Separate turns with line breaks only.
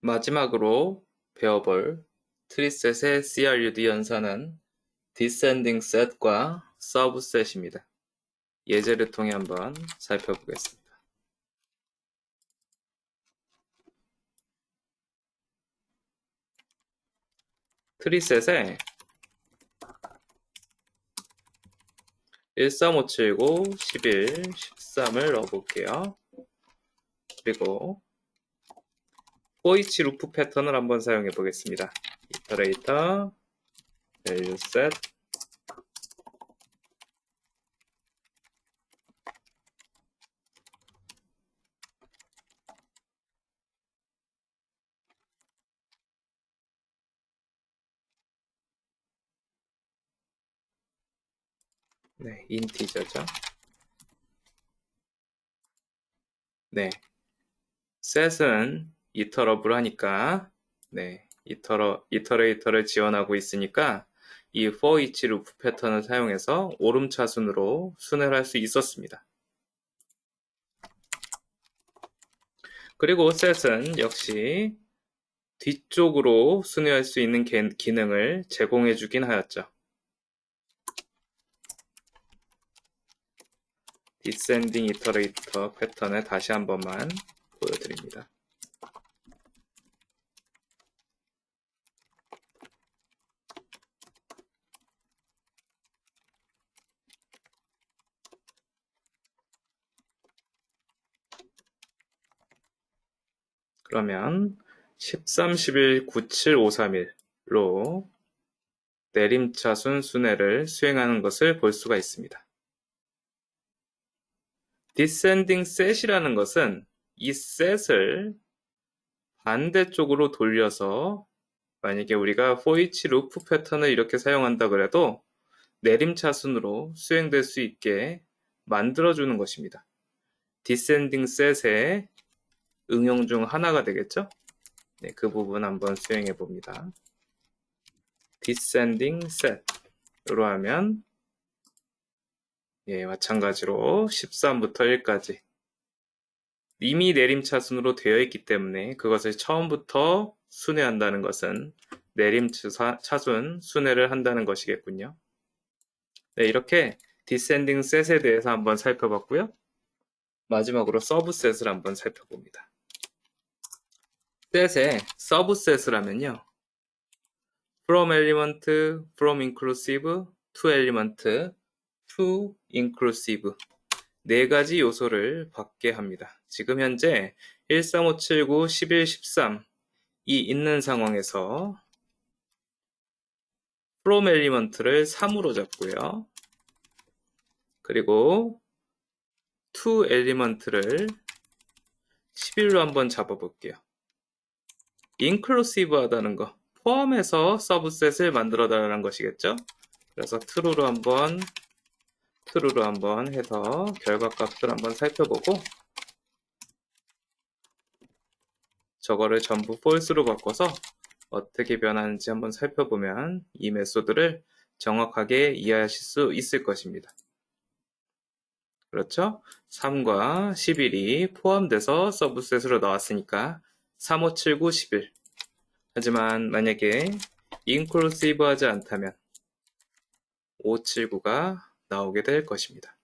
마지막으로 배워볼 트리셋의 CRUD 연산은 Descending Set과 Subset입니다. 예제를 통해 한번 살펴보겠습니다. 트리셋에 13579, 11, 13을 넣어볼게요. 그리고 포이치 루프 패턴을 한번 사용해 보겠습니다. 이터레이터, value set, 네, 인티저죠. 네. set은 이터러블 하니까 네, 이터러, 이터레이터를 지원하고 있으니까 이 for each 루프 패턴을 사용해서 오름차순으로 순회를 할 수 있었습니다. 그리고 set은 역시 뒤쪽으로 순회할 수 있는 기능을 제공해 주긴 하였죠. 디센딩 이터레이터 패턴을 다시 한 번만 보여드립니다. 그러면 13, 11, 97, 531로 내림차순 순회를 수행하는 것을 볼 수가 있습니다. descending set이라는 것은 이 set을 반대쪽으로 돌려서 만약에 우리가 for each loop 패턴을 이렇게 사용한다 그래도 내림차순으로 수행될 수 있게 만들어주는 것입니다. descending set의 응용 중 하나가 되겠죠? 네, 그 부분 한번 수행해 봅니다. descending set으로 하면 예, 마찬가지로 13부터 1까지 이미 내림차순으로 되어 있기 때문에 그것을 처음부터 순회한다는 것은 내림차순 순회를 한다는 것이겠군요. 네, 이렇게 디센딩 셋에 대해서 한번 살펴봤고요. 마지막으로 서브셋을 한번 살펴봅니다. 셋의 서브셋을 하면요. from element, from inclusive, to element, to inclusive 네 가지 요소를 받게 합니다. 지금 현재 13579, 11, 13 이 있는 상황에서 from element를 3으로 잡고요. 그리고 to element를 11로 한번 잡아볼게요. Inclusive 하다는 거 포함해서 서브셋을 만들어 달라는 것이겠죠? 그래서 true로 한번 true로 한번 해서 결과값을 한번 살펴보고 저거를 전부 false로 바꿔서 어떻게 변하는지 한번 살펴보면 이 메소드를 정확하게 이해하실 수 있을 것입니다. 그렇죠? 3과 11이 포함돼서 서브셋으로 나왔으니까 3579, 11 하지만 만약에 inclusive 하지 않다면 579가 나오게 될 것입니다.